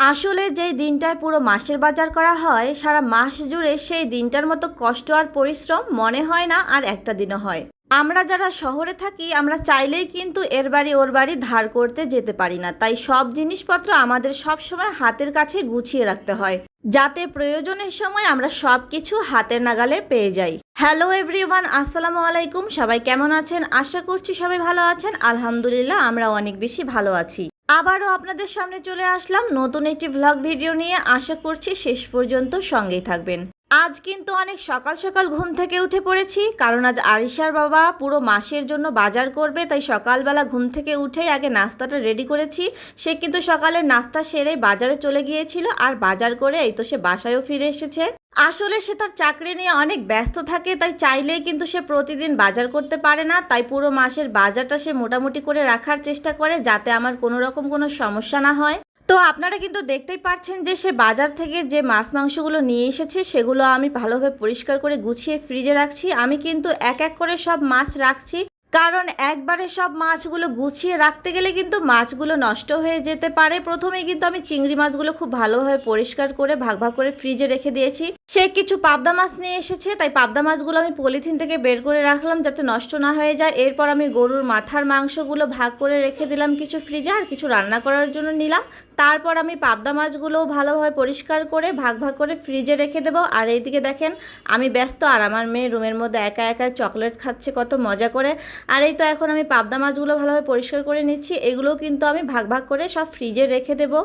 আসলে যেই দিনটায় পুরো মাসের বাজার করা হয়, সারা মাস জুড়ে সেই দিনটার মতো কষ্ট আর পরিশ্রম মনে হয় না আর একটা দিনও হয়। আমরা যারা শহরে থাকি, আমরা চাইলেই কিন্তু এর বাড়ি ওর বাড়ি ধার করতে যেতে পারি না। তাই সব জিনিসপত্র আমাদের সব সময় হাতের কাছে গুছিয়ে রাখতে হয়। যাতে প্রয়োজনের সময় আমরা সব কিছু হাতের নাগালে পেয়ে যাই। হ্যালো এভরিওয়ান, আসসালামু আলাইকুম। সবাই কেমন আছেন? আশা করছি সবাই ভালো আছেন। আলহামদুলিল্লাহ, আমরা অনেক বেশি ভালো আছি। আবারও আপনাদের সামনে চলে আসলাম নতুন একটি ভ্লগ ভিডিও নিয়ে। আশা করছি শেষ পর্যন্ত সঙ্গেই থাকবেন। আজ কিন্তু অনেক সকাল সকাল ঘুম থেকে উঠে পড়েছি, কারণ আজ আরিশার বাবা পুরো মাসের জন্য বাজার করবে, তাই সকালবেলা ঘুম থেকে উঠেই আগে নাস্তাটা রেডি করেছি। সে কিন্তু সকালে নাস্তা সেরে বাজারে চলে গিয়েছিল, আর বাজার করে এই তো সে বাসায়ও ফিরে এসেছে। আসলে সে তার চাকরি নিয়ে অনেক ব্যস্ত থাকে, তাই চাইলেই কিন্তু সে প্রতিদিন বাজার করতে পারে না। তাই পুরো মাসের বাজারটা সে মোটামুটি করে রাখার চেষ্টা করে যাতে আমার কোনো রকম কোনো সমস্যা না হয়। তো আপনারা কিন্তু দেখতেই পাচ্ছেন যে সে বাজার থেকে যে মাছ মাংসগুলো নিয়ে এসেছে, সেগুলো আমি ভালোভাবে পরিষ্কার করে গুছিয়ে ফ্রিজে রাখছি। আমি কিন্তু এক এক করে সব মাছ রাখছি। কারণ একবারে সব মাছগুলো গুছিয়ে রাখতে গেলে কিন্তু মাছগুলো নষ্ট হয়ে যেতে পারে। প্রথমেই কিন্তু আমি চিংড়ি মাছগুলো খুব ভালোভাবে পরিষ্কার করে ভাগ ভাগ করে ফ্রিজে রেখে দিয়েছি। সে কিছু পাবদা মাছ নিয়ে এসেছে, তাই পাবদা মাছগুলো আমি পলিথিন থেকে বের করে রাখলাম যাতে নষ্ট না হয়ে যায়। এরপর আমি গরুর মাথার মাংসগুলো ভাগ করে রেখে দিলাম কিছু ফ্রিজে আর কিছু রান্না করার জন্য নিলাম। তারপর আমি পাবদা মাছগুলোও ভালোভাবে পরিষ্কার করে ভাগ ভাগ করে ফ্রিজে রেখে দেবো। আর এইদিকে দেখেন, আমি ব্যস্ত আর আমার মেয়ে রুমের মধ্যে একা একা চকলেট খাচ্ছে, কত মজা করে। আর এই তো এখন আমি পাবদা মাছগুলো ভালোভাবে পরিষ্কার করে নিচ্ছি। এগুলো কিন্তু আমি ভাগ ভাগ করে সব ফ্রিজে রেখে দেবো।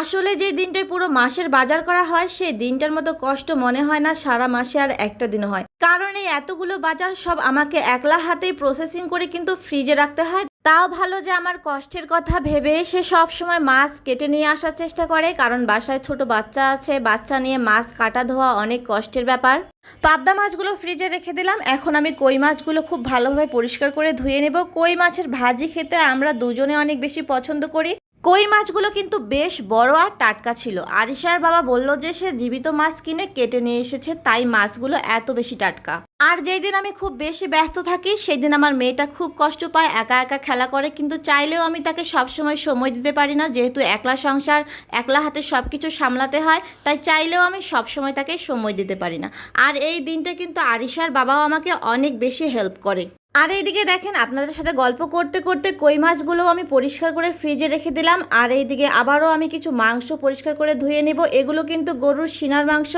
আসলে যে দিনটায় পুরো মাসের বাজার করা হয়, সেই দিনটার মতো কষ্ট মনে হয় না, সারা মাসে আর একটা দিনও হয়। কারণ এই এতগুলো বাজার সব আমাকে একলা হাতেই প্রসেসিং করে কিন্তু ফ্রিজে রাখতে হয়। তাও ভালো যে আমার কষ্টের কথা ভেবে সে সব সময় মাছ কেটে নিয়ে আসার চেষ্টা করে, কারণ বাসায় ছোট বাচ্চা আছে, বাচ্চা নিয়ে মাছ কাটা ধোয়া অনেক কষ্টের ব্যাপার। পাবদা মাছগুলো ফ্রিজে রেখে দিলাম, এখন আমি কই মাছগুলো খুব ভালোভাবে পরিষ্কার করে ধুয়ে নেব। কই মাছের ভাজি খেতে আমরা দুজনে অনেক বেশি পছন্দ করি। কই মাছগুলো কিন্তু বেশ বড় আর টাটকা ছিল। আরিশার বাবা বলল যে সে জীবিত মাছ কিনে কেটে নিয়ে এসেছে, তাই মাছগুলো এত বেশি টাটকা। আর যেই দিন আমি খুব বেশি ব্যস্ত থাকি, সেই দিন আমার মেয়েটা খুব কষ্ট পায়, একা একা খেলা করে। কিন্তু চাইলেও আমি তাকে সবসময় সময় দিতে পারি না, যেহেতু একলা সংসার, একলা হাতে সব কিছু সামলাতে হয়, তাই চাইলেও আমি সবসময় তাকে সময় দিতে পারি না। আর এই দিনটা কিন্তু আরিশার বাবাও আমাকে অনেক বেশি হেল্প করে। আর এইদিকে দেখেন, আপনাদের সাথে গল্প করতে করতে কই মাছগুলোও আমি পরিষ্কার করে ফ্রিজে রেখে দিলাম। আর এইদিকে আবারও আমি কিছু মাংস পরিষ্কার করে ধুয়ে নেব। এগুলো কিন্তু গরুর সিনার মাংস।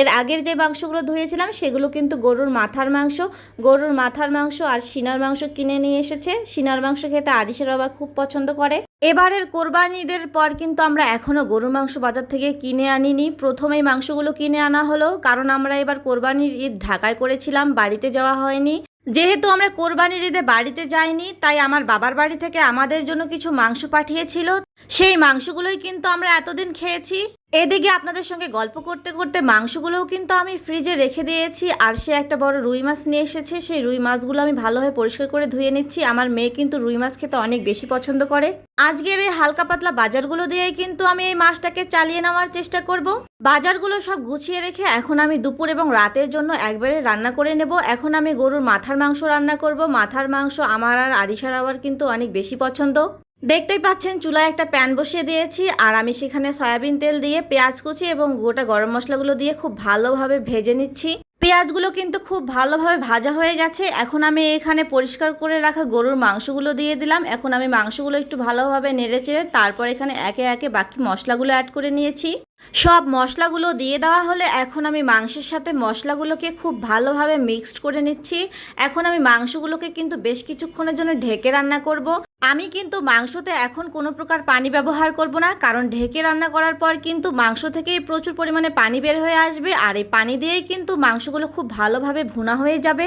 এর আগের যে মাংসগুলো ধুয়েছিলাম, সেগুলো কিন্তু গরুর মাথার মাংস। গরুর মাথার মাংস আর সিনার মাংস কিনে নিয়ে এসেছে। সিনার মাংস খেতে আরিসের বাবা খুব পছন্দ করে। এবারের কোরবানি ঈদের পর কিন্তু আমরা এখনও গরুর মাংস বাজার থেকে কিনে আনিনি। প্রথমেই মাংসগুলো কিনে আনা হলো, কারণ আমরা এবার কোরবানির ঈদ ঢাকায় করেছিলাম, বাড়িতে যাওয়া হয়নি। যেহেতু আমরা কোরবানির ঈদে বাড়িতে যাইনি, তাই আমার বাবার বাড়ি থেকে আমাদের জন্য কিছু মাংস পাঠিয়েছিল। সেই মাংসগুলোই কিন্তু আমরা এতদিন খেয়েছি। এদিকে আপনাদের সঙ্গে গল্প করতে করতে মাংসগুলোও কিন্তু আমি ফ্রিজে রেখে দিয়েছি, আর সে একটা বড় রুই মাছ নিয়ে এসেছে। সেই রুই মাছগুলো আমি ভালোভাবে পরিষ্কার করে ধুয়ে নিচ্ছি। আমার মেয়ে কিন্তু রুই মাছ খেতে অনেক বেশি পছন্দ করে। আজকের এই হালকা পাতলা বাজারগুলো দিয়েই কিন্তু আমি এই মাছটাকে চালিয়ে নেওয়ার চেষ্টা করব। বাজারগুলো সব গুছিয়ে রেখে এখন আমি দুপুর এবং রাতের জন্য একবারে রান্না করে নেব। এখন আমি গরুর মাথার মাংস রান্না করব। মাথার মাংস আমার আর আরিশার আবার কিন্তু অনেক বেশি পছন্দ। দেখতেই পাচ্ছেন, চুলায় একটা প্যান বসিয়ে দিয়েছি, আর আমি সেখানে সয়াবিন তেল দিয়ে পেঁয়াজ কুচি এবং গোটা গরম মশলাগুলো দিয়ে খুব ভালোভাবে ভেজে নিচ্ছি। পেঁয়াজগুলো কিন্তু খুব ভালোভাবে ভাজা হয়ে গেছে। এখন আমি এখানে পরিষ্কার করে রাখা গরুর মাংসগুলো দিয়ে দিলাম। এখন আমি মাংসগুলো একটু ভালোভাবে নেড়ে চেড়ে তারপর এখানে একে একে বাকি মশলাগুলো অ্যাড করে নিয়েছি। সব মশলাগুলো দিয়ে দেওয়া হলে এখন আমি মাংসের সাথে মশলাগুলোকে খুব ভালোভাবে মিক্সড করে নিচ্ছি। এখন আমি মাংসগুলোকে কিন্তু বেশ কিছুক্ষণের জন্য ঢেকে রান্না করব। আমি কিন্তু মাংসতে এখন কোনো প্রকার পানি ব্যবহার করব না, কারণ ঢেকে রান্না করার পর কিন্তু মাংস থেকেই প্রচুর পরিমাণে পানি বের হয়ে আসবে, আর এই পানি দিয়েই কিন্তু মাংসগুলো খুব ভালোভাবে ভুনা হয়ে যাবে।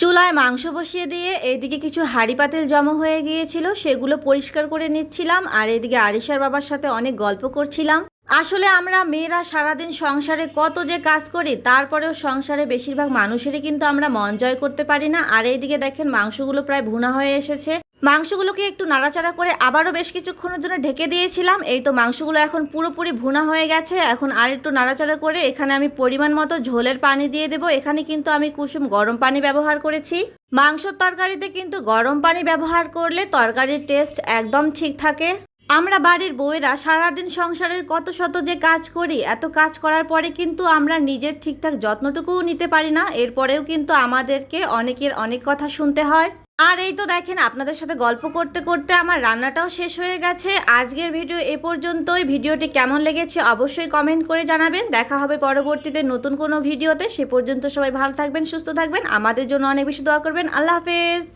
চুলায় মাংস বসিয়ে দিয়ে এইদিকে কিছু হাঁড়ি পাতিল জমা হয়ে গিয়েছিল, সেগুলো পরিষ্কার করে নিচ্ছিলাম, আর এদিকে আরিশার বাবার সাথে অনেক গল্প করছিলাম। আসলে আমরা মেয়েরা সারাদিন সংসারে কত যে কাজ করি, তারপরেও সংসারে বেশিরভাগ মানুষেরই কিন্তু আমরা মন জয় করতে পারি না। আর এইদিকে দেখেন মাংসগুলো প্রায় ভুনা হয়ে এসেছে। মাংসগুলোকে একটু নাড়াচাড়া করে আবারও বেশ কিছুক্ষণের জন্য ঢেকে দিয়েছিলাম। এই তো মাংসগুলো এখন পুরোপুরি ভুনা হয়ে গেছে। এখন আর একটু নাড়াচাড়া করে এখানে আমি পরিমাণ মতো ঝোলের পানি দিয়ে দেবো। এখানে কিন্তু আমি কুসুম গরম পানি ব্যবহার করেছি। মাংসর তরকারিতে কিন্তু গরম পানি ব্যবহার করলে তরকারির টেস্ট একদম ঠিক থাকে। আমরা বাড়ির বউয়েরা সারাদিন সংসারের কত শত যে কাজ করি, এত কাজ করার পরে কিন্তু আমরা নিজের ঠিকঠাক যত্নটুকুও নিতে পারি না। এরপরেও কিন্তু আমাদেরকে অনেকের অনেক কথা শুনতে হয়। আর এই তো দেখেন, আপনাদের সাথে গল্প করতে করতে আমার রান্নাটাও শেষ হয়ে গেছে। আজকের ভিডিও এ পর্যন্তই। ভিডিওটি কেমন লেগেছে অবশ্যই কমেন্ট করে জানাবেন। দেখা হবে পরবর্তীতে নতুন কোনো ভিডিওতে। সে পর্যন্ত সবাই ভালো থাকবেন, সুস্থ থাকবেন। আমাদের জন্য অনেক বেশি দোয়া করবেন। আল্লাহ হাফেজ।